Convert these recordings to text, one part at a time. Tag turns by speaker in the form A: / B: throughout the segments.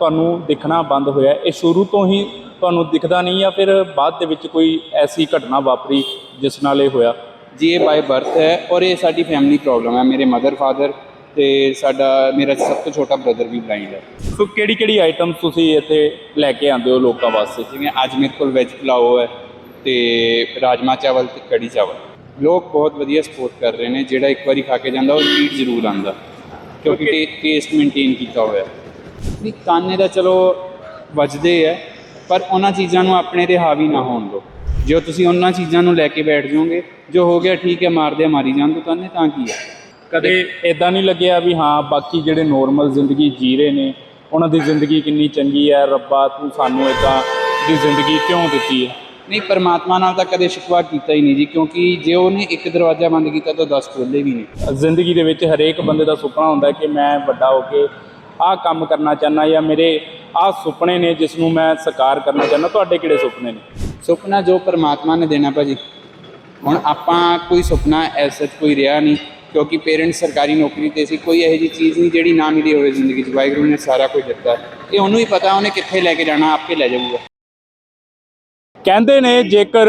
A: ਤੁਹਾਨੂੰ ਦਿਖਣਾ ਬੰਦ ਹੋਇਆ ਇਹ ਸ਼ੁਰੂ ਤੋਂ ਹੀ ਤੁਹਾਨੂੰ ਦਿਖਦਾ ਨਹੀਂ ਜਾਂ ਫਿਰ ਬਾਅਦ ਦੇ ਵਿੱਚ ਕੋਈ ਐਸੀ ਘਟਨਾ ਵਾਪਰੀ ਜਿਸ ਨਾਲ ਇਹ ਹੋਇਆ?
B: ਜੀ ਇਹ ਬਾਈ ਬਰਥ ਹੈ ਔਰ ਇਹ ਸਾਡੀ ਫੈਮਿਲੀ ਪ੍ਰੋਬਲਮ ਹੈ। ਮੇਰੇ ਮਦਰ ਫਾਦਰ ਤੇ ਸਾਡਾ ਮੇਰਾ ਸਭ ਤੋਂ ਛੋਟਾ ਬ੍ਰਦਰ ਵੀ ਬਲਾਈਂਡ ਹੈ।
A: ਸੋ ਕਿਹੜੀ ਕਿਹੜੀ ਆਈਟਮ ਤੁਸੀਂ ਇੱਥੇ ਲੈ ਕੇ ਆਉਂਦੇ ਹੋ ਲੋਕਾਂ ਵਾਸਤੇ?
B: ਜਿਵੇਂ ਅੱਜ ਮੇਰੇ ਕੋਲ ਵੈਜ ਪੁਲਾਓ ਹੈ ਤੇ ਰਾਜਮਾ ਚਾਵਲ ਤੇ ਕੜੀ ਚਾਵਲ। ਲੋਕ ਬਹੁਤ ਵਧੀਆ ਸਪੋਰਟ ਕਰ ਰਹੇ ਨੇ। ਜਿਹੜਾ ਇੱਕ ਵਾਰੀ ਖਾ ਕੇ ਜਾਂਦਾ ਉਹ ਰਿਪੀਟ ਜ਼ਰੂਰ ਆਂਦਾ ਕਿਉਂਕਿ ਟੇਸਟ ਮੇਨਟੇਨ ਕੀਤਾ ਹੋਇਆ ਹੈ। ਵੀ ਕਾਨੇ ਦਾ ਚਲੋ ਵੱਜਦੇ ਹੈ ਪਰ ਉਹਨਾਂ ਚੀਜ਼ਾਂ ਨੂੰ ਆਪਣੇ ਤੇ ਹਾਵੀ ਨਾ ਹੋਣ ਦਿਓ। ਜੇ ਤੁਸੀਂ ਉਹਨਾਂ ਚੀਜ਼ਾਂ ਨੂੰ ਲੈ ਕੇ ਬੈਠ ਜਾਓਗੇ ਜੋ ਹੋ ਗਿਆ ਠੀਕ ਹੈ ਮਾਰਦੇ ਆ ਮਾਰੀ ਜਾਣ ਤੋਂ ਕਾਨੇ ਤਾਂ ਕੀ ਹੈ
A: ਕਦੇ ਇਦਾਂ ਨਹੀਂ ਲੱਗਿਆ ਵੀ ਹਾਂ ਬਾਕੀ ਜਿਹੜੇ ਨੋਰਮਲ ਜ਼ਿੰਦਗੀ ਜੀ ਰਹੇ ਨੇ ਉਹਨਾਂ ਦੀ ਜ਼ਿੰਦਗੀ ਕਿੰਨੀ ਚੰਗੀ ਹੈ ਰੱਬਾ ਤੂੰ ਸਾਨੂੰ ਇਦਾਂ ਦੀ ਜ਼ਿੰਦਗੀ ਕਿਉਂ ਦਿੱਤੀ ਹੈ
B: ਨਹੀਂ ਪਰਮਾਤਮਾ ਨਾਲ ਤਾਂ ਕਦੇ ਸ਼ਿਕਵਾ ਕੀਤਾ ਹੀ ਨਹੀਂ ਜੀ ਕਿਉਂਕਿ ਜੇ ਉਹਨੇ ਇੱਕ ਦਰਵਾਜ਼ਾ ਬੰਦ ਕੀਤਾ ਤਾਂ 10 ਖੋਲੇ ਵੀ ਨੇ
A: ਜ਼ਿੰਦਗੀ ਦੇ ਵਿੱਚ ਹਰੇਕ ਬੰਦੇ ਦਾ ਸੁਪਨਾ ਹੁੰਦਾ ਕਿ ਮੈਂ ਵੱਡਾ ਹੋ ਕੇ ਆਹ ਕੰਮ ਕਰਨਾ ਚਾਹੁੰਦਾ ਜਾਂ ਮੇਰੇ ਆਹ ਸੁਪਨੇ ਨੇ ਜਿਸ ਨੂੰ ਮੈਂ ਸਾਕਾਰ ਕਰਨਾ ਚਾਹੁੰਦਾ ਤੁਹਾਡੇ ਕਿਹੜੇ ਸੁਪਨੇ ਨੇ?
B: ਸੁਪਨਾ ਜੋ ਪਰਮਾਤਮਾ ਨੇ ਦੇਣਾ ਭਾਜੀ। ਹੁਣ ਆਪਾਂ ਕੋਈ ਸੁਪਨਾ ਐਸਾ ਕੋਈ ਰਿਹਾ ਨਹੀਂ ਕਿਉਂਕਿ ਪੇਰੈਂਟਸ ਸਰਕਾਰੀ ਨੌਕਰੀ ਤੇ ਸੀ ਕੋਈ ਇਹੋ ਜਿਹੀ ਚੀਜ਼ ਨਹੀਂ ਜਿਹੜੀ ਨਾ ਮਿਲੀ ਹੋਵੇ ਜ਼ਿੰਦਗੀ 'ਚ। ਵਾਹਿਗੁਰੂ ਨੇ ਸਾਰਾ ਕੁਝ ਦਿੱਤਾ। ਇਹ ਉਹਨੂੰ ਹੀ ਪਤਾ ਉਹਨੇ ਕਿੱਥੇ ਲੈ ਕੇ ਜਾਣਾ ਆਪੇ ਲੈ ਜਾਊਗਾ।
A: ਕਹਿੰਦੇ ਨੇ ਜੇਕਰ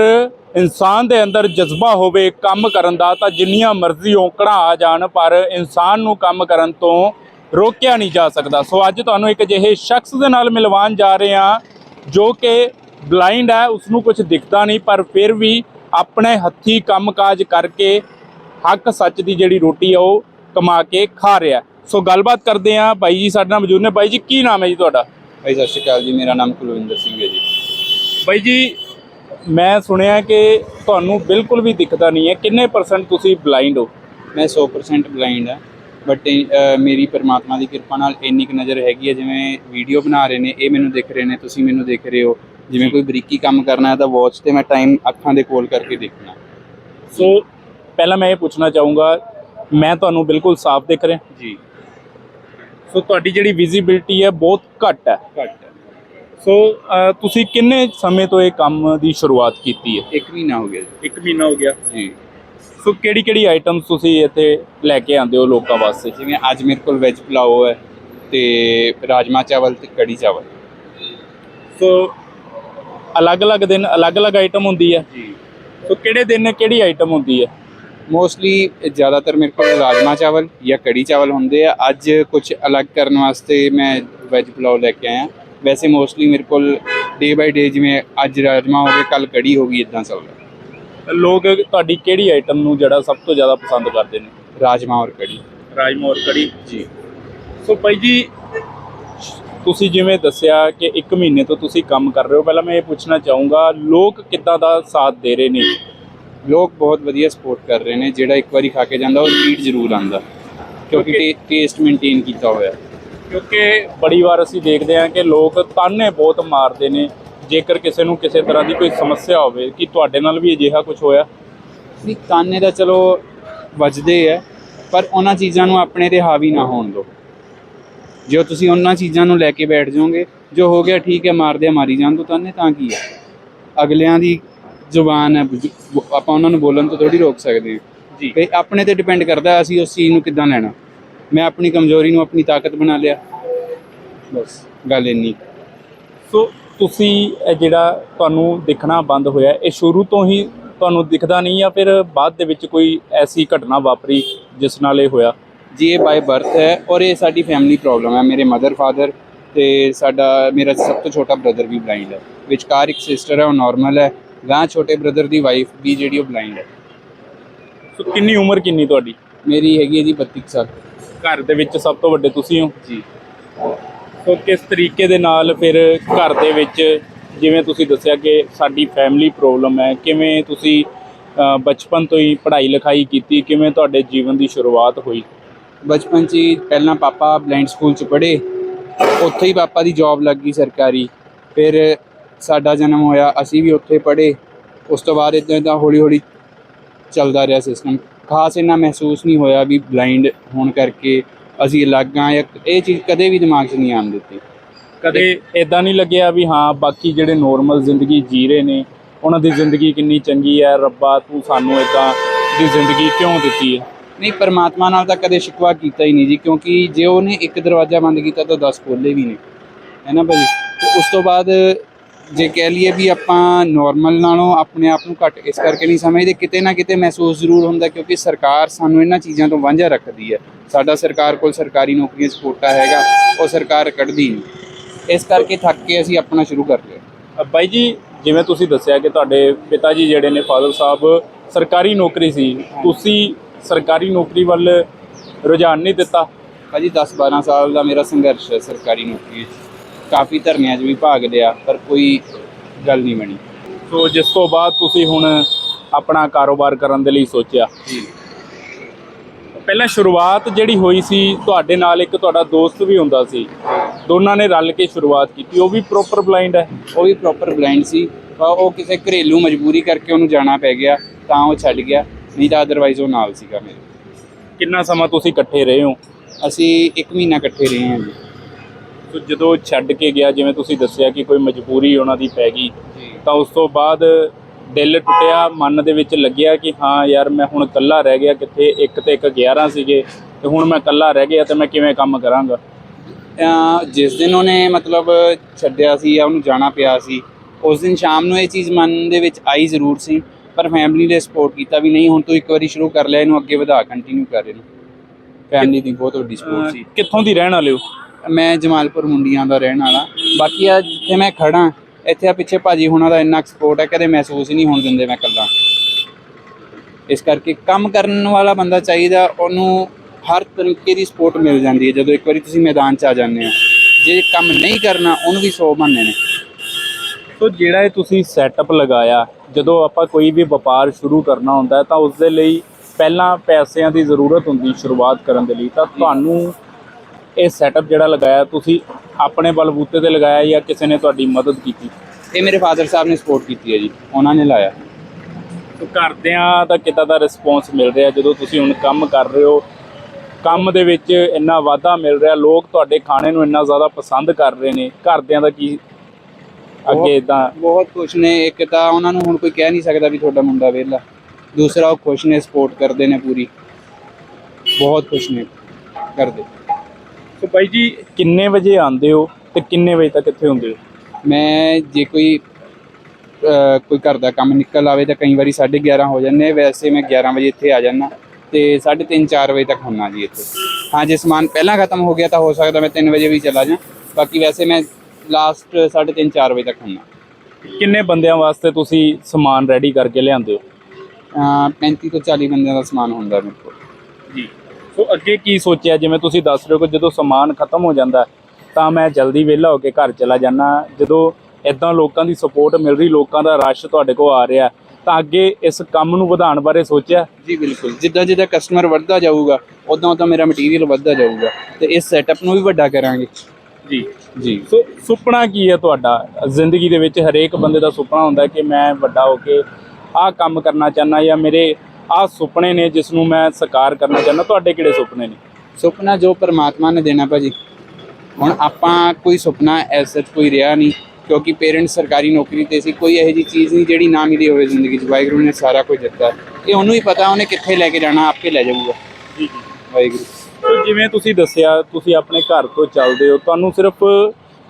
A: ਇਨਸਾਨ ਦੇ ਅੰਦਰ ਜਜ਼ਬਾ ਹੋਵੇ ਕੰਮ ਕਰਨ ਦਾ ਤਾਂ ਜਿੰਨੀਆਂ ਮਰਜ਼ੀ ਔਕੜਾਂ ਆ ਜਾਣ ਪਰ ਇਨਸਾਨ ਨੂੰ ਕੰਮ ਕਰਨ ਤੋਂ ਰੋਕਿਆ ਨਹੀਂ ਜਾ ਸਕਦਾ। ਸੋ ਅੱਜ ਤੁਹਾਨੂੰ ਇੱਕ ਅਜਿਹੇ ਸ਼ਖਸ ਦੇ ਨਾਲ ਮਿਲਵਾਉਣ ਜਾ ਰਹੇ ਹਾਂ ਜੋ ਕਿ ਬਲਾਈਂਡ ਹੈ ਉਸ ਨੂੰ ਕੁਝ ਦਿਖਦਾ ਨਹੀਂ ਪਰ ਫਿਰ ਵੀ ਆਪਣੇ ਹੱਥੀ ਕੰਮਕਾਜ ਕਰਕੇ ਹੱਕ ਸੱਚ ਦੀ ਜਿਹੜੀ ਰੋਟੀ ਆ ਉਹ ਕਮਾ ਕੇ ਖਾ ਰਿਹਾ ਸੋ ਗੱਲਬਾਤ ਕਰਦੇ ਹਾਂ ਬਾਈ ਜੀ ਸਾਡੇ ਨਾਲ ਮੌਜੂਦ ਨੇ। ਬਾਈ ਜੀ ਕੀ ਨਾਮ ਹੈ ਜੀ ਤੁਹਾਡਾ?
B: ਭਾਈ ਸਤਿ ਸ਼੍ਰੀ ਅਕਾਲ ਜੀ ਮੇਰਾ ਨਾਮ ਕੁਲਵਿੰਦਰ ਸਿੰਘ ਹੈ ਜੀ।
A: ਬਾਈ ਜੀ ਮੈਂ ਸੁਣਿਆ ਕਿ ਤੁਹਾਨੂੰ ਬਿਲਕੁਲ ਵੀ ਦਿਖਦਾ ਨਹੀਂ ਹੈ। ਕਿੰਨੇ ਪਰਸੈਂਟ ਤੁਸੀਂ ਬਲਾਈਂਡ ਹੋ?
B: ਮੈਂ 100% ਬਲਾਈਂਡ ਹਾਂ। ਬਟ ਮੇਰੀ ਪਰਮਾਤਮਾ ਦੀ ਕਿਰਪਾ ਨਾਲ ਇੰਨੀ ਕੁ ਨਜ਼ਰ ਹੈਗੀ ਹੈ ਜਿਵੇਂ ਵੀਡੀਓ ਬਣਾ ਰਹੇ ਨੇ ਇਹ ਮੈਨੂੰ ਦਿਖ ਰਹੇ ਨੇ ਤੁਸੀਂ ਮੈਨੂੰ ਦੇਖ ਰਹੇ ਹੋ। ਜਿਵੇਂ ਕੋਈ ਬਰੀਕੀ ਕੰਮ ਕਰਨਾ ਹੈ ਤਾਂ ਵਾਚ ਤੇ ਮੈਂ ਟਾਈਮ ਅੱਖਾਂ ਦੇ ਕੋਲ ਕਰਕੇ ਦੇਖਣਾ।
A: ਸੋ ਪਹਿਲਾਂ ਮੈਂ ਇਹ ਪੁੱਛਣਾ ਚਾਹੂੰਗਾ ਮੈਂ ਤੁਹਾਨੂੰ ਬਿਲਕੁਲ ਸਾਫ਼ ਦਿਖ ਰਿਹਾ।
B: ਜੀ।
A: ਸੋ ਤੁਹਾਡੀ ਜਿਹੜੀ ਵਿਜ਼ਿਬਿਲਟੀ ਹੈ ਬਹੁਤ ਘੱਟ ਹੈ।
B: ਘੱਟ
A: ਸੋ ਅਹ, ਤੁਸੀਂ ਕਿੰਨੇ ਸਮੇਂ ਤੋਂ ਇਹ ਕੰਮ ਦੀ ਸ਼ੁਰੂਆਤ ਕੀਤੀ ਹੈ?
B: ਇੱਕ ਮਹੀਨਾ ਹੋ ਗਿਆ ਜੀ।
A: ਇੱਕ ਮਹੀਨਾ ਹੋ ਗਿਆ।
B: ਜੀ।
A: ਸੋ ਕਿਹੜੀ ਕਿਹੜੀ ਆਈਟਮ ਤੁਸੀਂ ਇੱਥੇ ਲੈ ਕੇ ਆਉਂਦੇ ਹੋ ਲੋਕਾਂ ਵਾਸਤੇ?
B: ਜਿਵੇਂ ਅੱਜ ਮੇਰੇ ਕੋਲ ਵੈਜ ਪੁਲਾਓ ਹੈ ਤੇ ਰਾਜਮਾ ਚਾਵਲ ਤੇ ਕੜੀ ਚਾਵਲ।
A: ਸੋ ਅਲੱਗ-ਅਲੱਗ ਦਿਨ ਅਲੱਗ-ਅਲੱਗ ਆਈਟਮ ਹੁੰਦੀ ਹੈ।
B: ਜੀ।
A: ਸੋ ਕਿਹੜੇ ਦਿਨ ਕਿਹੜੀ ਆਈਟਮ ਹੁੰਦੀ ਹੈ?
B: ਮੋਸਟਲੀ ਜ਼ਿਆਦਾਤਰ ਮੇਰੇ ਕੋਲ ਰਾਜਮਾ ਚਾਵਲ ਜਾਂ ਕੜੀ ਚਾਵਲ ਹੁੰਦੇ ਆ। ਅੱਜ ਕੁਝ ਅਲੱਗ ਕਰਨ ਵਾਸਤੇ ਮੈਂ ਵੈਜ ਪੁਲਾਓ ਲੈ ਕੇ ਆਇਆ। ਵੈਸੇ ਮੋਸਟਲੀ ਮੇਰੇ ਕੋਲ ਡੇ ਬਾਈ ਡੇ ਜਿਵੇਂ ਅੱਜ ਰਾਜਮਾ ਹੋ ਗਏ ਕੱਲ ਕੜੀ ਹੋ ਗਈ ਇਦਾਂ ਚੱਲਦਾ।
A: ਲੋਕ ਤੁਹਾਡੀ ਕਿਹੜੀ ਆਈਟਮ ਨੂੰ ਜਿਹੜਾ ਸਭ ਤੋਂ ਜ਼ਿਆਦਾ ਪਸੰਦ ਕਰਦੇ ਨੇ?
B: ਰਾਜਮਾ ਔਰ ਕੜੀ।
A: ਰਾਜਮਾ ਔਰ ਕੜੀ?
B: ਜੀ।
A: ਸੋ ਭਾਈ ਜੀ ਤੁਸੀਂ ਜਿਵੇਂ ਦੱਸਿਆ ਕਿ 1 ਮਹੀਨੇ ਤੋਂ ਤੁਸੀਂ ਕੰਮ ਕਰ ਰਹੇ ਹੋ ਪਹਿਲਾਂ ਮੈਂ ਇਹ ਪੁੱਛਣਾ ਚਾਹੂੰਗਾ ਲੋਕ ਕਿੱਦਾਂ ਦਾ ਸਾਥ ਦੇ ਰਹੇ ਨੇ?
B: ਲੋਕ ਬਹੁਤ ਵਧੀਆ ਸਪੋਰਟ ਕਰ ਰਹੇ ਨੇ ਜਿਹੜਾ ਇੱਕ ਵਾਰੀ ਖਾ ਕੇ ਜਾਂਦਾ ਉਹ ਰਿਪੀਟ ਜ਼ਰੂਰ ਆਂਦਾ ਕਿਉਂਕਿ ਟੇਸਟ ਮੇਨਟੇਨ ਕੀਤਾ ਹੋਇਆ।
A: ਕਿਉਂਕਿ ਬੜੀ ਵਾਰ ਅਸੀਂ ਦੇਖਦੇ ਹਾਂ ਕਿ ਲੋਕ ਤਾਨੇ ਬਹੁਤ ਮਾਰਦੇ ਨੇ ਜੇਕਰ ਕਿਸੇ ਨੂੰ ਕਿਸੇ ਤਰ੍ਹਾਂ ਦੀ ਕੋਈ ਸਮੱਸਿਆ ਹੋਵੇ ਕਿ ਤੁਹਾਡੇ ਨਾਲ ਵੀ ਅਜਿਹਾ ਕੁਝ ਹੋਇਆ?
B: ਵੀ ਕਾਨੇ ਦਾ ਚਲੋ ਵੱਜਦੇ ਹੈ ਪਰ ਉਹਨਾਂ ਚੀਜ਼ਾਂ ਨੂੰ ਆਪਣੇ ਤੇ ਹਾਵੀ ਨਾ ਹੋਣ ਦਿਓ। ਜੇ ਤੁਸੀਂ ਉਹਨਾਂ ਚੀਜ਼ਾਂ ਨੂੰ ਲੈ ਕੇ ਬੈਠ ਜਾਓਗੇ ਜੋ ਹੋ ਗਿਆ ਠੀਕ ਹੈ ਮਾਰਦੇ ਆ ਮਾਰੀ ਜਾਣ ਤੋਂ ਤਾਨੇ ਤਾਂ ਕੀ ਹੈ? ਅਗਲਿਆਂ ਦੀ ਜ਼ੁਬਾਨ ਹੈ ਆਪਾਂ ਉਹਨਾਂ ਨੂੰ ਬੋਲਣ ਤੋਂ ਥੋੜੀ ਰੋਕ ਸਕਦੇ ਹਾਂ।
A: ਜੀ।
B: ਤੇ ਆਪਣੇ ਤੇ ਡਿਪੈਂਡ ਕਰਦਾ ਅਸੀਂ ਉਸ ਚੀਜ਼ ਨੂੰ ਕਿੱਦਾਂ ਲੈਣਾ। ਮੈਂ ਆਪਣੀ ਕਮਜ਼ੋਰੀ ਨੂੰ ਆਪਣੀ ਤਾਕਤ ਬਣਾ ਲਿਆ। ਬਸ। ਗੱਲ ਇੰਨੀ।
A: ਸੋ ਤੁਸੀਂ ਇਹ ਜਿਹੜਾ ਤੁਹਾਨੂੰ ਦਿਖਣਾ ਬੰਦ ਹੋਇਆ ਇਹ ਸ਼ੁਰੂ ਤੋਂ ਹੀ ਤੁਹਾਨੂੰ ਦਿਖਦਾ ਨਹੀਂ ਜਾਂ ਫਿਰ ਬਾਅਦ ਦੇ ਵਿੱਚ ਕੋਈ ਐਸੀ ਘਟਨਾ ਵਾਪਰੀ ਜਿਸ ਨਾਲ ਇਹ ਹੋਇਆ?
B: ਜੀ ਇਹ ਬਾਈ ਬਰਥ ਹੈ ਔਰ ਇਹ ਸਾਡੀ ਫੈਮਿਲੀ ਪ੍ਰੋਬਲਮ ਹੈ। ਮੇਰੇ ਮਦਰ ਫਾਦਰ ਤੇ ਸਾਡਾ ਮੇਰਾ ਸਭ ਤੋਂ ਛੋਟਾ ਬ੍ਰਦਰ ਵੀ ਬਲਾਈਂਡ ਹੈ। ਵਿਚਕਾਰ ਇੱਕ ਸਿਸਟਰ ਹੈ ਉਹ ਨਾਰਮਲ ਹੈ। ਗਾਂ ਛੋਟੇ ਬ੍ਰਦਰ ਦੀ ਵਾਈਫ ਵੀ ਜਿਹੜੀ ਉਹ ਬਲਾਈਂਡ ਹੈ।
A: ਸੋ ਕਿੰਨੀ ਉਮਰ ਕਿੰਨੀ ਤੁਹਾਡੀ?
B: ਮੇਰੀ ਹੈਗੀ ਹੈ ਜੀ 32 ਕੁ ਸਾਲ।
A: ਘਰ ਦੇ ਵਿੱਚ ਸਭ ਤੋਂ ਵੱਡੇ ਤੁਸੀਂ ਹੋ?
B: ਜੀ।
A: ਸੋ ਕਿਸ ਤਰੀਕੇ ਦੇ ਨਾਲ ਫਿਰ ਘਰ ਦੇ ਵਿੱਚ ਜਿਵੇਂ ਤੁਸੀਂ ਦੱਸਿਆ ਕਿ ਸਾਡੀ ਫੈਮਿਲੀ ਪ੍ਰੋਬਲਮ ਹੈ, ਕਿਵੇਂ ਤੁਸੀਂ ਬਚਪਨ ਤੋਂ ਹੀ ਪੜ੍ਹਾਈ ਲਿਖਾਈ ਕੀਤੀ, ਕਿਵੇਂ ਤੁਹਾਡੇ ਜੀਵਨ ਦੀ ਸ਼ੁਰੂਆਤ ਹੋਈ?
B: ਬਚਪਨ 'ਚ ਹੀ ਪਹਿਲਾਂ ਪਾਪਾ ਬਲਾਈਂਡ ਸਕੂਲ 'ਚ ਪੜ੍ਹੇ, ਉੱਥੇ ਹੀ ਪਾਪਾ ਦੀ ਜੌਬ ਲੱਗ ਗਈ ਸਰਕਾਰੀ, ਫਿਰ ਸਾਡਾ ਜਨਮ ਹੋਇਆ, ਅਸੀਂ ਵੀ ਉੱਥੇ ਪੜ੍ਹੇ, ਉਸ ਤੋਂ ਬਾਅਦ ਇਦਾਂ ਇਦਾਂ ਹੌਲੀ ਹੌਲੀ ਚੱਲਦਾ ਰਿਹਾ ਸਿਸਟਮ ਖਾਸ ਇੰਨਾ ਮਹਿਸੂਸ ਨਹੀਂ ਹੋਇਆ ਵੀ ਬਲਾਈਂਡ ਹੋਣ ਕਰਕੇ ਅਸੀਂ ਅਲੱਗ ਹਾਂ ਜਾਂ ਇਹ ਚੀਜ਼ ਕਦੇ ਵੀ ਦਿਮਾਗ 'ਚ ਨਹੀਂ ਆਉਣ ਦਿੱਤੀ।
A: ਕਦੇ ਇਦਾਂ ਨਹੀਂ ਲੱਗਿਆ ਵੀ ਹਾਂ ਬਾਕੀ ਜਿਹੜੇ ਨੋਰਮਲ ਜ਼ਿੰਦਗੀ ਜੀ ਰਹੇ ਨੇ ਉਹਨਾਂ ਦੀ ਜ਼ਿੰਦਗੀ ਕਿੰਨੀ ਚੰਗੀ ਹੈ ਰੱਬਾ ਤੂੰ ਸਾਨੂੰ ਇਦਾਂ ਦੀ ਜ਼ਿੰਦਗੀ ਕਿਉਂ ਦਿੱਤੀ ਹੈ?
B: ਨਹੀਂ ਪਰਮਾਤਮਾ ਨਾਲ ਤਾਂ ਕਦੇ ਸ਼ਿਕਵਾ ਕੀਤਾ ਹੀ ਨਹੀਂ ਜੀ ਕਿਉਂਕਿ ਜੇ ਉਹਨੇ ਇੱਕ ਦਰਵਾਜ਼ਾ ਬੰਦ ਕੀਤਾ ਤਾਂ 10 ਖੋਲੇ ਵੀ ਨੇ। ਹੈ ਨਾ ਤੇ ਉਸ ਤੋਂ ਬਾਅਦ ਜੇ ਕਹਿ ਲਈਏ ਵੀ ਆਪਾਂ ਨਾਰਮਲ ਨਾਲੋਂ ਆਪਣੇ ਆਪ ਨੂੰ ਘੱਟ ਇਸ ਕਰਕੇ ਨਹੀਂ ਸਮਝਦੇ ਕਿਤੇ ਨਾ ਕਿਤੇ ਮਹਿਸੂਸ ਜ਼ਰੂਰ ਹੁੰਦਾ ਕਿਉਂਕਿ ਸਰਕਾਰ ਸਾਨੂੰ ਇਹਨਾਂ ਚੀਜ਼ਾਂ ਤੋਂ ਵਾਂਝਾ ਰੱਖਦੀ ਹੈ। ਸਾਡਾ ਸਰਕਾਰ ਕੋਲ ਸਰਕਾਰੀ ਨੌਕਰੀਆਂ 'ਚ ਕੋਟਾ ਹੈਗਾ ਉਹ ਸਰਕਾਰ ਕੱਢਦੀ ਨਹੀਂ। ਇਸ ਕਰਕੇ ਥੱਕ ਕੇ ਅਸੀਂ ਆਪਣਾ ਸ਼ੁਰੂ ਕਰ ਲਿਆ।
A: ਬਾਈ ਜੀ ਜਿਵੇਂ ਤੁਸੀਂ ਦੱਸਿਆ ਕਿ ਤੁਹਾਡੇ ਪਿਤਾ ਜੀ ਜਿਹੜੇ ਨੇ ਫਾਦਰ ਸਾਹਿਬ ਸਰਕਾਰੀ ਨੌਕਰੀ ਸੀ ਤੁਸੀਂ ਸਰਕਾਰੀ ਨੌਕਰੀ ਵੱਲ ਰੁਝਾਨ ਨਹੀਂ ਦਿੱਤਾ?
B: ਭਾਜੀ 10 12 ਸਾਲ ਦਾ ਮੇਰਾ ਸੰਘਰਸ਼ ਹੈ ਸਰਕਾਰੀ ਨੌਕਰੀ 'ਚ ਕਾਫੀ ਧਰਨਿਆਂ 'ਚ ਵੀ ਭਾਗ ਲਿਆ ਪਰ ਕੋਈ ਗੱਲ ਨਹੀਂ ਬਣੀ।
A: ਸੋ ਜਿਸ ਤੋਂ ਬਾਅਦ ਤੁਸੀਂ ਹੁਣ ਆਪਣਾ ਕਾਰੋਬਾਰ ਕਰਨ ਦੇ ਲਈ ਸੋਚਿਆ?
B: ਜੀ।
A: ਪਹਿਲਾਂ ਸ਼ੁਰੂਆਤ ਜਿਹੜੀ ਹੋਈ ਸੀ ਤੁਹਾਡੇ ਨਾਲ ਇੱਕ ਤੁਹਾਡਾ ਦੋਸਤ ਵੀ ਹੁੰਦਾ ਸੀ। ਦੋਨਾਂ ਨੇ ਰਲ ਕੇ ਸ਼ੁਰੂਆਤ ਕੀਤੀ ਉਹ ਵੀ ਪ੍ਰੋਪਰ ਬਲਾਈਂਡ ਹੈ?
B: ਉਹ ਵੀ ਪ੍ਰੋਪਰ ਬਲਾਈਂਡ ਸੀ। ਉਹ ਕਿਸੇ ਘਰੇਲੂ ਮਜਬੂਰੀ ਕਰਕੇ ਉਹਨੂੰ ਜਾਣਾ ਪੈ ਗਿਆ ਤਾਂ ਉਹ ਛੱਡ ਗਿਆ ਨਹੀਂ ਤਾਂ ਅਦਰਵਾਈਜ਼ ਉਹ ਨਾਲ ਸੀਗਾ ਮੇਰੇ।
A: ਕਿੰਨਾ ਸਮਾਂ ਤੁਸੀਂ ਇਕੱਠੇ ਰਹੇ ਹੋ?
B: ਅਸੀਂ 1 ਮਹੀਨਾ ਇਕੱਠੇ ਰਹੇ ਹਾਂ ਜੀ।
A: ਸੋ ਜਦੋਂ ਛੱਡ ਕੇ ਗਿਆ ਜਿਵੇਂ ਤੁਸੀਂ ਦੱਸਿਆ ਕਿ ਕੋਈ ਮਜਬੂਰੀ ਉਹਨਾਂ ਦੀ ਪੈ ਗਈ ਤਾਂ ਉਸ ਤੋਂ ਬਾਅਦ ਦਿਲ ਟੁੱਟਿਆ ਮਨ ਦੇ ਵਿੱਚ ਲੱਗਿਆ ਕਿ ਹਾਂ ਯਾਰ ਮੈਂ ਹੁਣ ਇਕੱਲਾ ਰਹਿ ਗਿਆ ਕਿੱਥੇ ਇੱਕ ਤੇ ਇੱਕ 11 ਸੀਗੇ ਤੇ ਹੁਣ ਮੈਂ ਇਕੱਲਾ ਰਹਿ ਗਿਆ ਤੇ ਮੈਂ ਕਿਵੇਂ ਕੰਮ ਕਰਾਂਗਾ?
B: ਅਹ ਜਿਸ ਦਿਨ ਉਹਨੇ ਮਤਲਬ ਛੱਡਿਆ ਸੀ ਜਾਂ ਉਹਨੂੰ ਜਾਣਾ ਪਿਆ ਸੀ ਉਸ ਦਿਨ ਸ਼ਾਮ ਨੂੰ ਇਹ ਚੀਜ਼ ਮਨ ਦੇ ਵਿੱਚ ਆਈ ਜ਼ਰੂਰ ਸੀ ਪਰ ਫੈਮਿਲੀ ਨੇ ਸਪੋਰਟ ਕੀਤਾ ਵੀ ਨਹੀਂ ਹੁਣ ਤੂੰ ਇੱਕ ਵਾਰੀ ਸ਼ੁਰੂ ਕਰ ਲਿਆ ਇਹਨੂੰ ਅੱਗੇ ਵਧਾ ਕੰਟੀਨਿਊ ਕਰ ਇਹਨੂੰ। ਫੈਮਿਲੀ ਦੀ ਬਹੁਤ ਵੱਡੀ ਸਪੋਰਟ ਸੀ।
A: ਕਿੱਥੋਂ ਦੀ ਰਹਿਣ ਵਾਲੇ ਹੋ?
B: ਮੈਂ ਜਮਾਲਪੁਰ ਮੁੰਡੀਆਂ ਦਾ ਰਹਿਣ ਵਾਲਾ। ਬਾਕੀ ਆ ਜਿੱਥੇ ਮੈਂ ਖੜਾ ਇੱਥੇ ਆ ਪਿੱਛੇ ਭਾਜੀ ਹੁਣਾਂ ਦਾ ਇੰਨਾ ਸਪੋਰਟ ਹੈ ਕਦੇ ਮਹਿਸੂਸ ਹੀ ਨਹੀਂ ਹੋਣ ਦਿੰਦੇ ਮੈਂ ਇਕੱਲਾ। ਇਸ ਕਰਕੇ ਕੰਮ ਕਰਨ ਵਾਲਾ ਬੰਦਾ ਚਾਹੀਦਾ ਉਹਨੂੰ ਹਰ ਤਰੀਕੇ ਦੀ ਸਪੋਰਟ ਮਿਲ ਜਾਂਦੀ ਹੈ ਜਦੋਂ ਇੱਕ ਵਾਰੀ ਤੁਸੀਂ ਮੈਦਾਨ 'ਚ ਆ ਜਾਂਦੇ ਹੋ। ਜੇ ਕੰਮ ਨਹੀਂ ਕਰਨਾ ਉਹਨੂੰ ਵੀ ਸੌ ਬਹਾਨੇ ਨੇ।
A: ਸੋ ਜਿਹੜਾ ਇਹ ਤੁਸੀਂ ਸੈਟਅਪ ਲਗਾਇਆ ਜਦੋਂ ਆਪਾਂ ਕੋਈ ਵੀ ਵਪਾਰ ਸ਼ੁਰੂ ਕਰਨਾ ਹੁੰਦਾ ਤਾਂ ਉਸ ਦੇ ਲਈ ਪਹਿਲਾਂ ਪੈਸਿਆਂ ਦੀ ਜ਼ਰੂਰਤ ਹੁੰਦੀ ਸ਼ੁਰੂਆਤ ਕਰਨ ਦੇ ਲਈ ਤਾਂ ਤੁਹਾਨੂੰ ਇਹ ਸੈਟਅਪ ਜਿਹੜਾ ਲਗਾਇਆ ਤੁਸੀਂ ਆਪਣੇ ਬਲਬੂਤੇ ਤੇ ਲਗਾਇਆ ਜਾਂ ਕਿਸੇ ਨੇ ਤੁਹਾਡੀ ਮਦਦ ਕੀਤੀ?
B: ਇਹ ਮੇਰੇ ਫਾਦਰ ਸਾਹਿਬ ਨੇ ਸਪੋਰਟ ਕੀਤੀ ਹੈ ਜੀ ਉਹਨਾਂ ਨੇ ਲਾਇਆ।
A: ਸੋ ਘਰਦਿਆਂ ਦਾ ਕਿੱਦਾਂ ਦਾ ਰਿਸਪੌਂਸ ਮਿਲ ਰਿਹਾ? ਜਦੋਂ ਤੁਸੀਂ ਹੁਣ ਕੰਮ ਕਰ ਰਹੇ ਹੋ ਕੰਮ ਦੇ ਵਿੱਚ ਇੰਨਾ ਵਾਧਾ ਮਿਲ ਰਿਹਾ ਲੋਕ ਤੁਹਾਡੇ ਖਾਣੇ ਨੂੰ ਇੰਨਾ ਜ਼ਿਆਦਾ ਪਸੰਦ ਕਰ ਰਹੇ ਨੇ ਘਰਦਿਆਂ ਦਾ ਕੀ ਅੱਗੇ ਇਦਾਂ
B: ਬਹੁਤ ਖੁਸ਼ ਨੇ ਇੱਕ ਤਾਂ ਉਹਨਾਂ ਨੂੰ ਹੁਣ ਕੋਈ ਕਹਿ ਨਹੀਂ ਸਕਦਾ ਵੀ ਤੁਹਾਡਾ ਮੁੰਡਾ ਵਿਹਲਾ। ਦੂਸਰਾ ਉਹ ਖੁਸ਼ ਨੇ ਸਪੋਰਟ ਕਰਦੇ ਨੇ ਪੂਰੀ। ਬਹੁਤ ਖੁਸ਼ ਨੇ ਕਰਦੇ
A: ਸੋ ਬਾਈ ਜੀ ਕਿੰਨੇ ਵਜੇ ਆਉਂਦੇ ਹੋ ਤੇ ਕਿੰਨੇ ਵਜੇ ਤੱਕ ਇੱਥੇ ਹੁੰਦੇ ਹੋ?
B: ਮੈਂ ਜੇ ਕੋਈ ਕੋਈ ਘਰ ਦਾ ਕੰਮ ਨਿਕਲ ਆਵੇ ਤਾਂ ਕਈ ਵਾਰੀ 11:30 ਹੋ ਜਾਂਦੇ ਵੈਸੇ ਮੈਂ 11 ਵਜੇ ਇੱਥੇ ਆ ਜਾਂਦਾ ਤੇ 3:30 4 ਵਜੇ ਤੱਕ ਹੁੰਨਾ ਜੀ ਇੱਥੇ। ਹਾਂ ਜੇ ਸਮਾਨ ਪਹਿਲਾਂ ਖਤਮ ਹੋ ਗਿਆ ਤਾਂ ਹੋ ਸਕਦਾ ਮੈਂ 3 ਵਜੇ ਵੀ ਚਲਾ ਜਾ ਬਾਕੀ ਵੈਸੇ ਮੈਂ ਲਾਸਟ 3:30 4 ਵਜੇ ਤੱਕ ਹੁੰਨਾ
A: ਕਿੰਨੇ ਬੰਦਿਆਂ ਵਾਸਤੇ ਤੁਸੀਂ ਸਮਾਨ ਰੈਡੀ ਕਰਕੇ ਲਿਆਉਂਦੇ ਹੋ?
B: ਅਹ 35 ਤੋਂ 40 ਬੰਦਿਆਂ ਦਾ ਸਮਾਨ ਹੁੰਦਾ ਮੇਰੇ ਕੋਲ।
A: ਜੀ। ਸੋ ਅੱਗੇ ਕੀ ਸੋਚਿਆ ਜਿਵੇਂ ਤੁਸੀਂ ਦੱਸ ਰਹੇ ਹੋ ਕਿ ਜਦੋਂ ਸਮਾਨ ਖਤਮ ਹੋ ਜਾਂਦਾ ਤਾਂ ਮੈਂ ਜਲਦੀ ਵਿਹਲਾ ਹੋ ਕੇ ਘਰ ਚਲਾ ਜਾਣਾ ਜਦੋਂ ਇਦਾਂ ਲੋਕਾਂ ਦੀ ਸਪੋਰਟ ਮਿਲ ਰਹੀ ਲੋਕਾਂ ਦਾ ਰਸ਼ ਤੁਹਾਡੇ ਕੋਲ ਆ ਰਿਹਾ ਤਾਂ ਅੱਗੇ ਇਸ ਕੰਮ ਨੂੰ ਵਧਾਉਣ ਬਾਰੇ ਸੋਚਿਆ?
B: ਜੀ ਬਿਲਕੁਲ। ਜਿੱਦਾਂ ਜਿੱਦਾਂ ਕਸਟਮਰ ਵੱਧਦਾ ਜਾਊਗਾ ਉਦਾਂ ਉਦਾਂ ਮੇਰਾ ਮਟੀਰੀਅਲ ਵੱਧਦਾ ਜਾਊਗਾ ਤੇ ਇਸ ਸੈਟਅਪ ਨੂੰ ਵੀ ਵੱਡਾ ਕਰਾਂਗੇ।
A: ਜੀ।
B: ਜੀ।
A: ਸੋ ਸੁਪਨਾ ਕੀ ਹੈ ਤੁਹਾਡਾ? ਜ਼ਿੰਦਗੀ ਦੇ ਵਿੱਚ ਹਰੇਕ ਬੰਦੇ ਦਾ ਸੁਪਨਾ ਹੁੰਦਾ ਕਿ ਮੈਂ ਵੱਡਾ ਹੋ ਕੇ ਆਹ ਕੰਮ ਕਰਨਾ ਚਾਹੁੰਦਾ ਜਾਂ ਮੇਰੇ ਆਹ ਸੁਪਨੇ ਨੇ ਜਿਸ ਨੂੰ ਮੈਂ ਸਾਕਾਰ ਕਰਨਾ ਚਾਹੁੰਦਾ ਤੁਹਾਡੇ ਕਿਹੜੇ ਸੁਪਨੇ ਨੇ?
B: ਸੁਪਨਾ ਜੋ ਪਰਮਾਤਮਾ ਨੇ ਦੇਣਾ ਭਾਜੀ। ਹੁਣ ਆਪਾਂ ਕੋਈ ਸੁਪਨਾ ਐਸਾ ਕੋਈ ਰਿਹਾ ਨਹੀਂ ਕਿਉਂਕਿ ਪੇਰੈਂਟਸ ਸਰਕਾਰੀ ਨੌਕਰੀ ਤੇ ਸੀ ਕੋਈ ਇਹੋ ਜੀ ਚੀਜ਼ ਨਹੀਂ ਜਿਹੜੀ ਨਾ ਮਿਲੀ ਹੋਵੇ ਜ਼ਿੰਦਗੀ 'ਚ। ਵਾਹਿਗੁਰੂ ਨੇ ਸਾਰਾ ਕੁਝ ਦਿੱਤਾ। ਇਹ ਉਹਨੂੰ ਹੀ ਪਤਾ ਉਹਨੇ ਕਿੱਥੇ ਲੈ ਕੇ ਜਾਣਾ ਆਪੇ ਲੈ ਜਾਊਗਾ।
A: ਜੀ ਜੀ।
B: ਵਾਹਿਗੁਰੂ।
A: ਸੋ ਜਿਵੇਂ ਤੁਸੀਂ ਦੱਸਿਆ ਤੁਸੀਂ ਆਪਣੇ ਘਰ ਤੋਂ ਚੱਲਦੇ ਹੋ ਤੁਹਾਨੂੰ ਸਿਰਫ